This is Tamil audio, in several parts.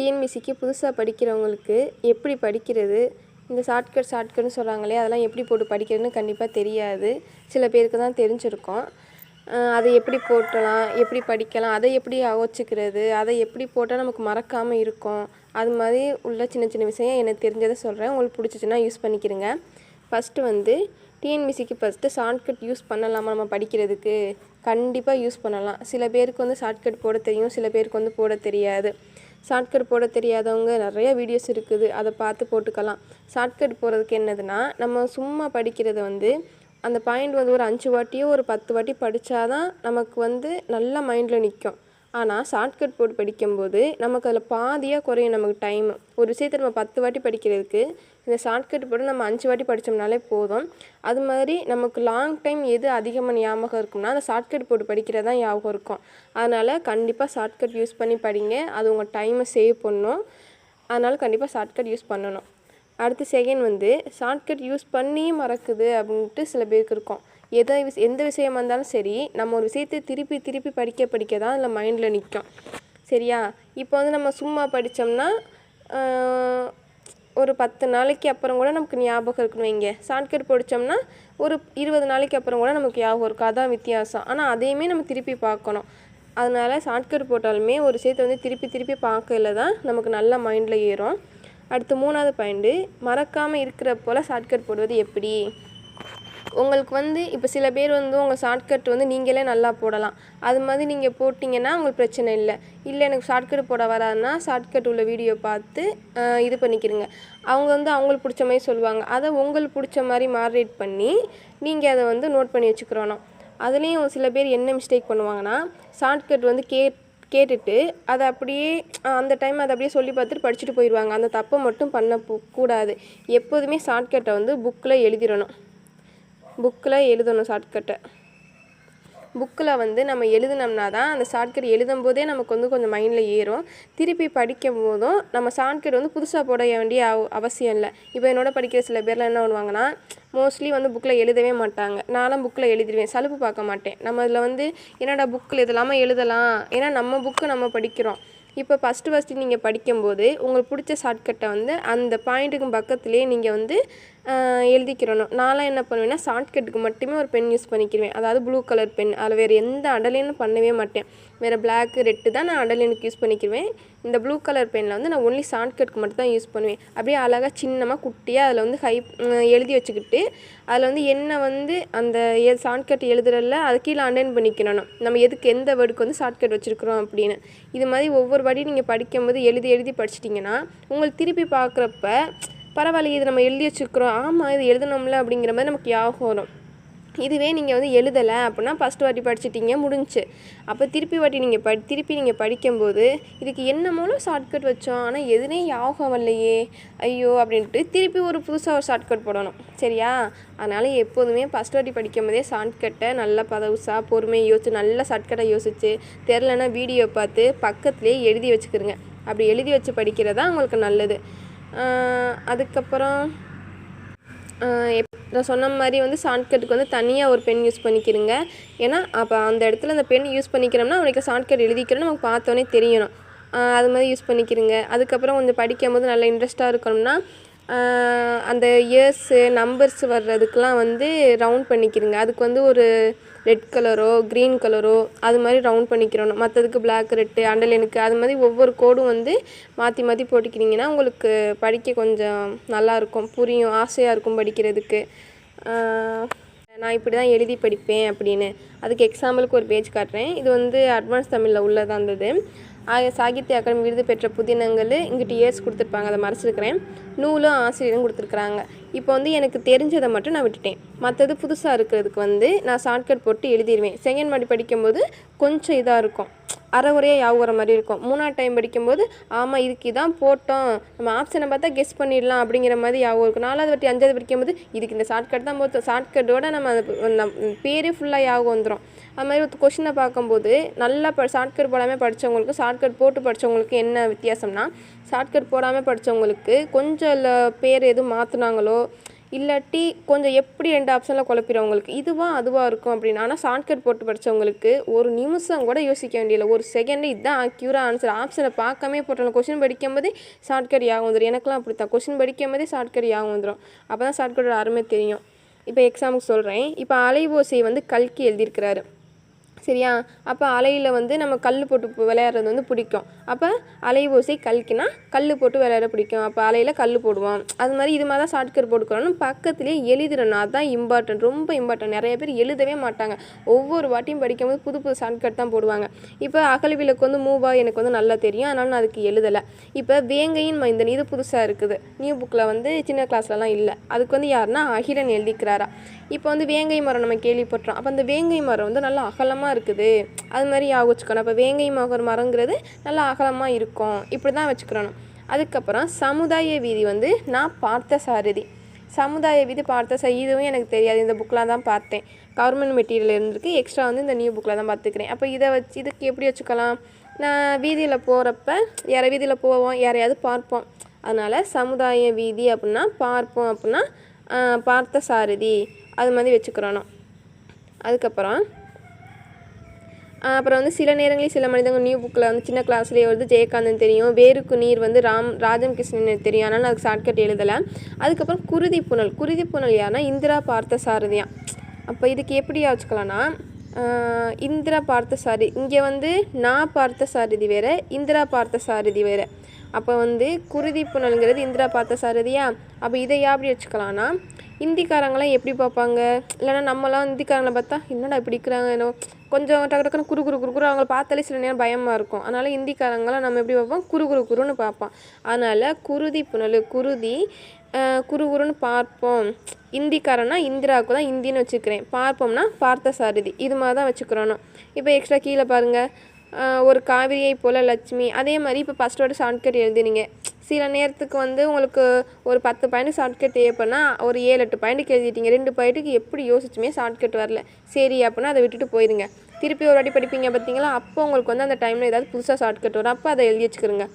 டிஎன்பிசிக்கு புதுசாக படிக்கிறவங்களுக்கு எப்படி படிக்கிறது? இந்த ஷார்ட்கட் ஷார்ட்கட்னு சொல்கிறாங்களே அதெல்லாம் எப்படி போட்டு படிக்கிறதுன்னு கண்டிப்பாக தெரியாது. சில பேருக்கு தான் தெரிஞ்சிருக்கும். அதை எப்படி போட்டலாம் எப்படி படிக்கலாம் அதை எப்படி யோசிச்சுக்கிறது அதை எப்படி போட்டால் நமக்கு மறக்காமல் இருக்கும்? அது மாதிரி உள்ள சின்ன சின்ன விஷயம் எனக்கு தெரிஞ்சதை சொல்கிறேன் உங்களுக்கு பிடிச்சிச்சின்னா யூஸ் பண்ணிக்கிறங்க. ஃபஸ்ட்டு வந்து டிஎன்பிசிக்கு ஃபஸ்ட்டு ஷார்ட்கட் யூஸ் பண்ணலாமா நம்ம படிக்கிறதுக்கு? கண்டிப்பாக யூஸ் பண்ணலாம். சில பேருக்கு வந்து ஷார்ட்கட் போட தெரியும் சில பேருக்கு வந்து போட தெரியாது. ஷார்ட்கட் போட தெரியாதவங்க நிறைய வீடியோஸ் இருக்குது. அதை பார்த்து போட்டுக்கலாம். ஷார்ட்கட் போகிறதுக்கு என்னதுன்னா நம்ம சும்மா படிக்கிறத வந்து அந்த பாயிண்ட் வந்து ஒரு அஞ்சு வாட்டியோ ஒரு பத்து வாட்டி படித்தாதான் நமக்கு வந்து நல்லா மைண்டில் நிற்கும் ஆனால் ஷார்ட்கட் போட்டு படிக்கும்போது நமக்கு அதில் பாதியாக குறையும் நமக்கு டைம் ஒரு விஷயத்தை நம்ம பத்து வாட்டி படிக்கிறதுக்கு இந்த ஷார்ட்கட் போட்டு நம்ம அஞ்சு வாட்டி படித்தோம்னாலே போதும். அது மாதிரி நமக்கு லாங் டைம் எது அதிகமாக ஞாபகம் இருக்கும்னா அந்த ஷார்ட்கட் போட்டு படிக்கிறது தான் ஞாபகம் இருக்கும். அதனால் கண்டிப்பாக ஷார்ட்கட் யூஸ் பண்ணி படிங்க. அது உங்கள் டைமை சேவ் பண்ணும். அதனால் கண்டிப்பாக ஷார்ட்கட் யூஸ் பண்ணணும். அடுத்து செகண்ட் வந்து ஷார்ட்கட் யூஸ் பண்ணியும் மறக்குது அப்படின்ட்டு சில பேருக்கு இருக்கும். எதை விஷ எந்த விஷயமா இருந்தாலும் சரி நம்ம ஒரு விஷயத்தை திருப்பி திருப்பி படிக்க படிக்க தான் அதில் மைண்டில் நிற்கும் சரியா? இப்போ வந்து நம்ம சும்மா படித்தோம்னா ஒரு பத்து நாளைக்கு அப்புறம் கூட நமக்கு ஞாபகம் இருக்குன்னு வைங்க. ஷார்ட்கட் படித்தோம்னா ஒரு இருபது நாளைக்கு அப்புறம் கூட நமக்கு ஞாபகம் இருக்கும். அதான் வித்தியாசம். ஆனால் அதையுமே நம்ம திருப்பி பார்க்கணும். அதனால ஷார்ட்கட் போட்டாலுமே ஒரு விஷயத்தை வந்து திருப்பி திருப்பி பார்க்கல தான் நமக்கு நல்லா மைண்டில் ஏறும். அடுத்து மூணாவது பாயிண்ட்டு மறக்காமல் இருக்கிற போல் ஷார்ட்கட் போடுவது எப்படி? உங்களுக்கு வந்து இப்போ சில பேர் வந்து உங்கள் ஷார்ட்கட் வந்து நீங்களே நல்லா போடலாம். அது மாதிரி நீங்கள் போட்டிங்கன்னா உங்களுக்கு பிரச்சனை இல்லை. இல்லை எனக்கு ஷார்ட்கட் போட வராதுன்னா ஷார்ட்கட் உள்ள வீடியோ பார்த்து இது பண்ணிக்கிறீங்க அவங்க வந்து அவங்களுக்கு பிடிச்ச மாதிரி சொல்லுவாங்க. அதை உங்களுக்கு பிடிச்ச மாதிரி மாடரேட் பண்ணி நீங்கள் அதை வந்து நோட் பண்ணி வச்சுக்கிறணும். அதுலேயும் சில பேர் என்ன மிஸ்டேக் பண்ணுவாங்கன்னா ஷார்ட்கட் வந்து கே கேட்டுட்டு அதை அப்படியே அந்த டைம் அதை அப்படியே சொல்லி பார்த்துட்டு படிச்சுட்டு போயிடுவாங்க. அந்த தப்பை மட்டும் பண்ண கூடாது. எப்போதுமே ஷார்ட்கட்டை வந்து புக்கில் எழுதிடணும். புக்கில் எழுதணும் ஷார்ட்கட்டை. புக்கில் வந்து நம்ம எழுதுனோம்னா தான் அந்த ஷார்ட்கட் எழுதும் போதே நமக்கு வந்து கொஞ்சம் மைண்டில் ஏறும். திருப்பி படிக்கும் போதும் நம்ம ஷார்ட்கட் வந்து புதுசாக போட வேண்டிய அவ- அவசியம் இல்லை. இப்போ என்னோட படிக்கிற சில பேர்லாம் என்ன பண்ணுவாங்கன்னா மோஸ்ட்லி வந்து புக்கில் எழுதவே மாட்டாங்க. நானும் புக்கில் எழுதிடுவேன். சலுப்பு பார்க்க மாட்டேன். நம்ம இதில் வந்து என்னடா புக்கில் இதெல்லாமல் எழுதலாம்? ஏன்னா நம்ம புக்கு நம்ம படிக்கிறோம். இப்போ ஃபஸ்ட்டு ஃபஸ்ட்டு நீங்கள் படிக்கும்போது உங்களுக்கு பிடிச்ச ஷார்ட்கட்டை வந்து அந்த பாயிண்ட்டுக்கும் பக்கத்துலேயே நீங்கள் வந்து எழுதிக்கிறணும். நான்லாம் என்ன பண்ணுவேன்னா ஷார்ட்கட்டுக்கு மட்டுமே ஒரு பென் யூஸ் பண்ணிக்கிடுவேன் அதாவது ப்ளூ கலர் பென் அதில் வேறு எந்த அடலைனும் பண்ணவே மாட்டேன். வேறு பிளாக்கு ரெட்டு தான் நான் அடலைனுக்கு யூஸ் பண்ணிக்கிடுவேன் இந்த ப்ளூ கலர் பெனில் வந்து நான் ஒன்லி ஷார்ட்கட்டுக்கு மட்டும் தான் யூஸ் பண்ணுவேன். அப்படியே அழகாக சின்னமாக குட்டியாக அதில் வந்து ஹை எழுதி வச்சுக்கிட்டு அதில் வந்து என்ன வந்து அந்த ஷார்ட்கட் எழுதுறதில்ல அது கீழே அண்டைன் பண்ணிக்கணும். நம்ம எதுக்கு எந்த வேர்டுக்கு வந்து ஷார்ட்கட் வச்சுருக்குறோம் அப்படின்னு. இது மாதிரி ஒவ்வொரு வாட்டியும் நீங்கள் படிக்கும்போது எழுதி எழுதி படிச்சிட்டிங்கன்னா உங்களுக்கு திருப்பி பார்க்குறப்ப பரவாயில்ல இது நம்ம எழுதி வச்சுருக்குறோம். ஆமாம் இது எழுதணும்ல அப்படிங்கிற மாதிரி நமக்கு ஞாபகம் வரும். இதுவே நீங்கள் வந்து எழுதலை அப்படின்னா ஃபஸ்ட் வாட்டி படிச்சிட்டிங்க முடிஞ்சுச்சு அப்போ திருப்பி வாட்டி நீங்கள் படி திருப்பி நீங்கள் படிக்கும்போது இதுக்கு என்ன மூலம் ஷார்ட்கட் வச்சோம்? ஆனால் எதுனே யாகம் வரலையே. ஐயோ அப்படின்ட்டு திருப்பி ஒரு புதுசாக ஒரு ஷார்ட்கட் போடணும். சரியா? அதனால் எப்போதுமே ஃபஸ்ட் வாட்டி படிக்கும் போதே ஷார்ட்கட்டை நல்லா பதவுசாக பொறுமையை யோசிச்சு நல்லா ஷார்ட்கட்டை யோசிச்சு தெரிலனா வீடியோ பார்த்து பக்கத்துலேயே எழுதி வச்சுக்கிறங்க அப்படி எழுதி வச்சு படிக்கிறது தான் உங்களுக்கு நல்லது. அதுக்கப்புறம் எப் நான் சொன்ன மாதிரி வந்து ஷார்ட்கட்டுக்கு வந்து தனியாக ஒரு பென் யூஸ் பண்ணிக்கிறங்க ஏன்னா அப்போ அந்த இடத்துல அந்த பென் யூஸ் பண்ணிக்கிறோம்னா அவனுக்கு ஷார்ட்கட் எழுதிக்கிறோம் நமக்கு பார்த்தோன்னே தெரியணும். அது மாதிரி யூஸ் பண்ணிக்கிறங்க அதுக்கப்புறம் கொஞ்சம் படிக்கும் போது நல்லா இன்ட்ரெஸ்ட்டாக இருக்கணும்னா அந்த இயர்ஸு நம்பர்ஸ் வர்றதுக்கெலாம் வந்து ரவுண்ட் பண்ணிக்கிறங்க அதுக்கு வந்து ஒரு ரெட் கலரோ க்ரீன் கலரோ அது மாதிரி ரவுண்ட் பண்ணிக்கிறணும். மற்றதுக்கு பிளாக் ரெட்டு அண்டலைனுக்கு அது மாதிரி ஒவ்வொரு கோடும் வந்து மாற்றி மாற்றி போட்டுக்கிறீங்கன்னா உங்களுக்கு படிக்க கொஞ்சம் நல்லாயிருக்கும் புரியும் ஆசையாக இருக்கும் படிக்கிறதுக்கு. நான் இப்படி தான் எழுதி படிப்பேன் அப்படின்னு. அதுக்கு எக்ஸாம்பிளுக்கு ஒரு பேஜ் காட்டுறேன். இது வந்து அட்வான்ஸ் தமிழில் உள்ளதாக இருந்தது. ஆக சாகித்ய அகாடமி விருது பெற்ற புதினங்கள் இங்கிட்ட இயர்ஸ் கொடுத்துருப்பாங்க. அதை மறைச்சிருக்கிறேன். நூலும் ஆசிரியரும் கொடுத்துருக்குறாங்க. இப்போ வந்து எனக்கு தெரிஞ்சதை மட்டும் நான் விட்டுட்டேன். மற்றது புதுசாக இருக்கிறதுக்கு வந்து நான் ஷார்ட்கட் போட்டு எழுதிடுவேன். செகண்ட் மாடி படிக்கும்போது கொஞ்சம் இதாக இருக்கும். அரை குறையாக ஞாபகம் வர மாதிரி இருக்கும். மூணாவது டைம் படிக்கும்போது ஆமாம் இதுக்கு இதான் போட்டோம். நம்ம ஆப்ஷனை பார்த்தா கெஸ் பண்ணிடலாம் அப்படிங்கிற மாதிரி ஞாபகம் இருக்கும். நாலாவது வாட்டி அஞ்சாவது படிக்கும்போது இதுக்கு இந்த ஷார்ட்கட் தான் போட்டோம். ஷார்ட்கட்டோட நம்ம அந்த நம் பேரே ஃபுல்லாக ஞாபகம் வந்துடும் அது மாதிரி ஒரு கொஷினை பார்க்கும்போது நல்லா ப ஷார்ட்கட் போடாமல் படித்தவங்களுக்கு ஷார்ட்கட் போட்டு படித்தவங்களுக்கு என்ன வித்தியாசம்னா ஷார்ட்கட் போடாமல் படித்தவங்களுக்கு கொஞ்சம் இல்லை பேர் எதுவும் மாற்றினாங்களோ இல்லாட்டி கொஞ்சம் எப்படி ரெண்டு ஆப்ஷனில் குழப்பிடுறவங்களுக்கு இதுவாக அதுவாக இருக்கும் அப்படின்னு. ஆனால் ஷார்ட்கட் போட்டு படித்தவங்களுக்கு ஒரு நிமிஷம் கூட யோசிக்க வேண்டியதில்லை. ஒரு செகண்டு இதுதான் அக்யூராக ஆன்சர் ஆப்ஷனை பார்க்காமே போட்டாலும் கொஷின் படிக்கும் போதே ஷார்ட்கட் யாகம் வந்துடும் எனக்குலாம் அப்படி தான் கொஷின் படிக்கும் போதே ஷார்ட்கட் யாகம் வந்துடும் அப்போ தான் ஷார்ட்கட்டோட அருமை தெரியும். இப்போ எக்ஸாமுக்கு சொல்கிறேன் இப்போ அலைவோசை வந்து கல்கி எழுதியிருக்கிறாரு. சரியா? அப்போ அலையில் வந்து நம்ம கல் போட்டு விளையாடுறது வந்து பிடிக்கும். அப்போ அலை ஓசை கல்கினா கல் போட்டு விளையாட பிடிக்கும். அப்போ அலையில் கல் போடுவோம். அது மாதிரி இது மாதிரி தான் ஷார்ட்கட் போட்டுக்கிறோம் பக்கத்துலேயே எழுதிடணும் அதுதான் இம்பார்ட்டன்ட் ரொம்ப இம்பார்ட்டன்ட் நிறைய பேர் எழுதவே மாட்டாங்க. ஒவ்வொரு வாட்டியும் படிக்கும்போது புது புது ஷார்ட்கட் தான் போடுவாங்க. இப்போ அகலவிலுக்கு வந்து மூவா எனக்கு வந்து நல்லா தெரியும். அதனால் நான் அதுக்கு எழுதலை. இப்போ வேங்கையின் மைந்தன் இது புதுசாக இருக்குது. நியூ புக்கில் வந்து சின்ன கிளாஸ்லலாம் இல்லை. அதுக்கு வந்து யாருன்னா அகிலன் எழுதிக்கிறாரா? இப்போ வந்து வேங்கை மரம் நம்ம கேள்விப்பட்டோம் அப்போ அந்த வேங்கை மரம் வந்து நல்லா அகலமாக இருக்குது. அது மாதிரி யாக வச்சுக்கணும். அப்போ வேங்கை மகர் மரங்கிறது நல்லா அகலமாக இருக்கும். இப்படி தான் வச்சுக்கிறணும் அதுக்கப்புறம் சமுதாய வீதி வந்து நான் பார்த்த சாரதி. சமுதாய வீதி பார்த்த சார் இதுவும் எனக்கு தெரியாது. இந்த புக்கெலாம் தான் பார்த்தேன். கவர்மெண்ட் மெட்டீரியல் இருந்திருக்கு. எக்ஸ்ட்ரா வந்து இந்த நியூ புக்கில் தான் பார்த்துக்கிறேன். அப்போ இதை வச்சு இதுக்கு எப்படி வச்சுக்கலாம்? நான் வீதியில் போகிறப்ப யார வீதியில் போவோம்? யாரையாவது பார்ப்போம். அதனால் சமுதாய வீதி அப்படின்னா பார்ப்போம் அப்படின்னா பார்த்த சாரதி. அது மாதிரி வச்சுக்கிறணும். அதுக்கப்புறம் அப்புறம் வந்து சில நேரங்களில் சில மனிதர்கள் நியூ புக்கில் வந்து சின்ன கிளாஸ்லேயே வந்து ஜெயகாந்தன் தெரியும் வேருக்கு நீர் வந்து ராம் ராஜம் கிருஷ்ணன் தெரியும். ஆனால் நான் அதுக்கு ஷார்ட்கட் எழுதலை. அதுக்கப்புறம் குருதி புனல். குருதி புனல் யாருன்னா இந்திரா பார்த்த சாரதியா அப்போ இதுக்கு எப்படி வச்சுக்கலாம்னா இந்திரா பார்த்த சாரி இங்கே வந்து நான் பார்த்த சாரதி வேறு இந்திரா பார்த்த சாரதி வேறு. அப்போ வந்து குருதி புனல்ங்கிறது இந்திரா பார்த்த சாரதியா அப்போ இதை எப்படி வச்சுக்கலாம்னா ஹிந்திக்காரங்களாம் எப்படி பார்ப்பாங்க? இல்லைன்னா நம்மலாம் ஹிந்திக்காரங்களை பார்த்தா என்னடா இப்படி இருக்கிறாங்க? என்னோ கொஞ்சம் டக்கு டக்குன்னு குறு குறு குறுக்குறு அவங்கள பார்த்தாலே சில நேரம் பயமாக இருக்கும். அதனால் ஹிந்திக்காரங்களாம் நம்ம எப்படி பார்ப்போம்? குறு குறு குருன்னு பார்ப்போம். அதனால் குருதி புனல் குருதி குரு குருன்னு பார்ப்போம். இந்திக்காரன்னா இந்திராவுக்கு தான் இந்தின்னு வச்சுக்கிறேன். பார்ப்போம்னா பார்த்த சாரதி இது மாதிரி தான் வச்சுக்கிறோம் இப்போ எக்ஸ்ட்ரா கீழே பாருங்கள் ஒரு காவிரியை போல் லட்சுமி. அதே மாதிரி இப்போ ஃபஸ்ட்டோட ஷார்ட்கட் எழுதினீங்க. சில நேரத்துக்கு வந்து உங்களுக்கு ஒரு பத்து பாயிண்ட் ஷார்ட்கட் தேவைப்படனா ஒரு ஏழு எட்டு பாயிண்ட்டுக்கு எழுதிட்டீங்க. ரெண்டு பாயிண்ட்டுக்கு எப்படி யோசிச்சுமே ஷார்ட்கட் வரல. சரி அப்படின்னா அதை விட்டுட்டு போயிருங்க. திருப்பி ஒரு வாட்டி படிப்பீங்க பார்த்தீங்களா? அப்போ உங்களுக்கு வந்து அந்த டைமில் ஏதாவது புதுசாக ஷார்ட்கட் வரும். அப்போ அதை எழுதி வச்சுக்கிறோங்க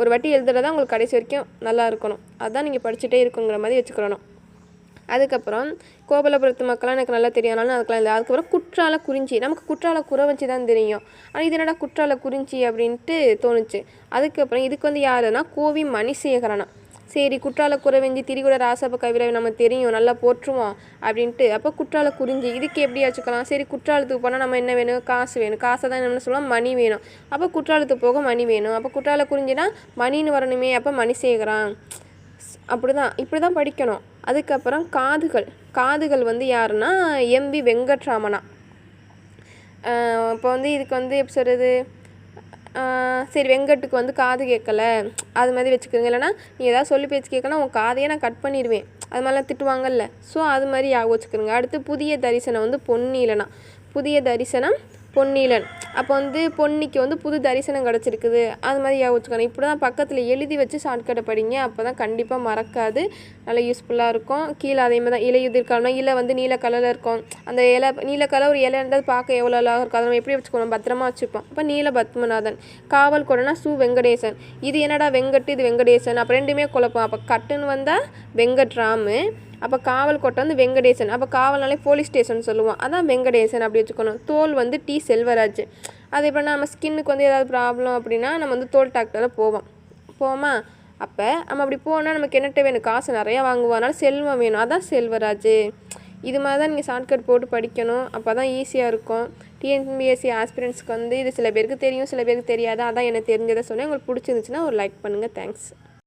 ஒரு வாட்டி எழுதுறதா உங்களுக்கு கடைசி வரைக்கும் நல்லா இருக்கணும். அதுதான் நீங்கள் படிச்சுட்டே இருக்குங்கிற மாதிரி வச்சுக்கிறணும் அதுக்கப்புறம் கோபலபுரத்து மக்கள்லாம் எனக்கு நல்லா தெரியும் நான் அதுக்கெல்லாம் இல்லை. அதுக்கப்புறம் குற்றால குறிஞ்சி. நமக்கு குற்றால குறவஞ்சி தான் தெரியும். ஆனால் இது என்னடா குற்றால குறிஞ்சி அப்படின்ட்டு தோணுச்சு. அதுக்கப்புறம் இதுக்கு வந்து யாருன்னா கோவி மணிசேகரனா. சரி குற்றால குறவஞ்சி திரிகுட ராசப கவிரவை நம்ம தெரியும் நல்லா போற்றுவோம் அப்படின்ட்டு. அப்போ குற்றால குறிஞ்சி இதுக்கு எப்படி வச்சுக்கலாம் சரி குற்றாலத்துக்கு போனால் நம்ம என்ன வேணும்? காசு வேணும். காசை தான் என்ன சொல்லலாம் மணி வேணும். அப்போ குற்றாலத்துக்கு போக மணி வேணும். அப்போ குற்றால குறிஞ்சினா மணின்னு வரணுமே அப்போ மணிசேகரன் அப்படி தான் இப்படி தான் படிக்கணும். அதுக்கப்புறம் காதுகள். காதுகள் வந்து யாருன்னா எம்பி வெங்கட்ராமனா. இப்போ வந்து இதுக்கு வந்து எப்படி சொல்கிறது சரி வெங்கட்டுக்கு வந்து காது கேட்கல. அது மாதிரி வச்சுக்கோங்க. இல்லைன்னா நீ ஏதாவது சொல்லி பேச்சு கேட்கலாம் உன் காதையே நான் கட் பண்ணிடுவேன். அது மாதிரிலாம் திட்டுவாங்கல்ல. ஸோ அது மாதிரி ஞாபகம் வச்சுக்கிறோங்க அடுத்து புதிய தரிசனம் வந்து பொன்னீலனா. புதிய தரிசனம் பொன்னீலன். அப்போ வந்து பொன்னிக்கு வந்து புது தரிசனம் கிடச்சிருக்குது. அது மாதிரி ஞாபகம் வச்சுக்கணும் இப்படி தான் பக்கத்தில் எழுதி வச்சு ஷார்ட்கட்டை படிங்க. அப்போ தான் கண்டிப்பாக மறக்காது. நல்லா யூஸ்ஃபுல்லாக இருக்கும். கீழே அதே மாதிரி தான் இலையுதிர் இலை வந்து நீல கலரில் இருக்கும். அந்த இலை நீல கலர் ஒரு இலை இருந்தால் பார்க்க எவ்வளோ அழகாக இருக்கும். அதை நம்ம எப்படி வச்சுக்கணும்? பத்திரமா வச்சுப்போம். அப்போ நீல பத்மநாதன் காவல் கொடனா சு வெங்கடேசன். இது என்னடா வெங்கட்டு இது வெங்கடேசன்? அப்போ ரெண்டுமே குழப்பம். அப்போ கட்டுன்னு வந்தால் வெங்கட்ராமு அப்போ காவல் கோட்டை வந்து வெங்கடேசன். அப்போ காவல்னாலே போலீஸ் ஸ்டேஷன் சொல்லுவோம். அதான் வெங்கடேசன் அப்படி வச்சுக்கணும். தோல் வந்து டி செல்வராஜ். அது இப்போ நம்ம ஸ்கின்னுக்கு வந்து ஏதாவது ப்ராப்ளம் அப்படின்னா நம்ம வந்து தோல் டாக்டரில் போவோம். போவோமா? அப்போ நம்ம அப்படி போனால் நமக்கு என்னட்ட வேணும்? காசு நிறையா வாங்குவோம். அதனால் செல்வம் வேணும். அதான் செல்வராஜ். இது மாதிரி தான் நீங்கள் ஷார்ட்கட் போட்டு படிக்கணும். அப்போ தான் ஈஸியாக இருக்கும் டிஎன்பிஎஸ்சி ஆஸ்பிரன்ஸ்க்கு வந்து இது சில பேருக்கு தெரியும் சில பேருக்கு தெரியாது. அதான் எனக்கு தெரிஞ்சதை சொன்னேன். உங்களுக்கு பிடிச்சிருந்துச்சுன்னா ஒரு லைக் பண்ணுங்கள் தேங்க்ஸ்